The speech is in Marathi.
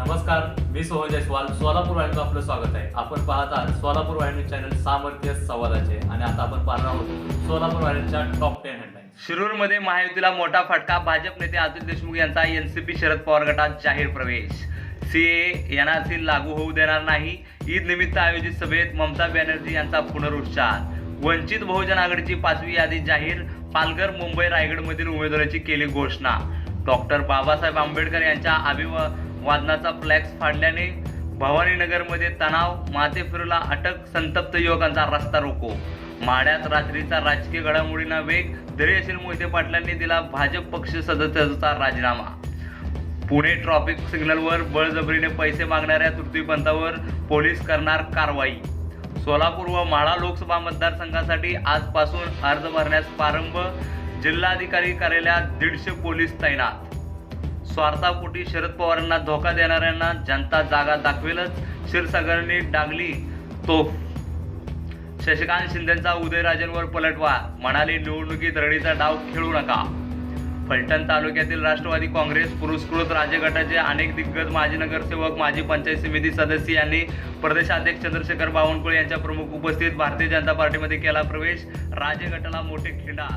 नमस्कार मी सोहन जयस्वाल. सोलापूर वाहिनीचं आपलं स्वागत आहे. आपण पाहत आहात सोलापूर वाहिनी चॅनल सामर्थ्य संवादाचे आणि आता आपण पाहणार आहोत सोलापूर वाहिनीच्या टॉप टेन हेडलाईन शिरूरमध्ये महायुतीला मोठा फटका. भाजप नेते अतुल देशमुख यांचा एनसीपी शरद पवार गटात जाहीर प्रवेश. सीए एनआरसी लागू होऊ देणार नाही. ईद निमित्त आयोजित सभेत ममता बॅनर्जी यांचा पुनरुच्चार. वंचित बहुजन आघाडीची पाचवी यादी जाहीर. पालघर मुंबई रायगडमधील उमेदवाराची केली घोषणा. डॉक्टर बाबासाहेब आंबेडकर यांच्या वादनाचा फ्लॅक्स फाडल्याने भवानीनगरमध्ये तणाव माते फिरूला अटक संतप्त युवकांचा रस्ता रोको. माड्यात रात्रीचा राजकीय घडामोडींना वेग धैर्यशील मोहिते पाटलांनी दिला भाजप पक्ष सदस्याचा राजीनामा. पुणे ट्रॉफिक सिग्नलवर बळजबरीने पैसे मागणाऱ्या तृतीयपंथावर पोलीस करणार कारवाई. सोलापूर व माळा लोकसभा मतदारसंघासाठी आजपासून अर्ज भरण्यास प्रारंभ जिल्हाधिकारी कार्यालयात दीडशे पोलीस तैनात. स्वार्थापोटी शरद पवारांना धोका देणाऱ्यांना जनता जागा दाखवेलच. क्षीरसागरने डागली तोफ. शशिकांत शिंदेचा उदयराजेंवर पलटवा म्हणाले निवडणुकीत रडीचा डाव खेळू नका. फलटण तालुक्यातील राष्ट्रवादी काँग्रेस पुरस्कृत राज्य गटाचे अनेक दिग्गज माजी नगरसेवक माजी पंचायत समिती सदस्य यांनी प्रदेशाध्यक्ष चंद्रशेखर बावनकुळे यांच्या प्रमुख उपस्थित भारतीय जनता पार्टीमध्ये केला प्रवेश. राज्य गटाला मोठे खिंडा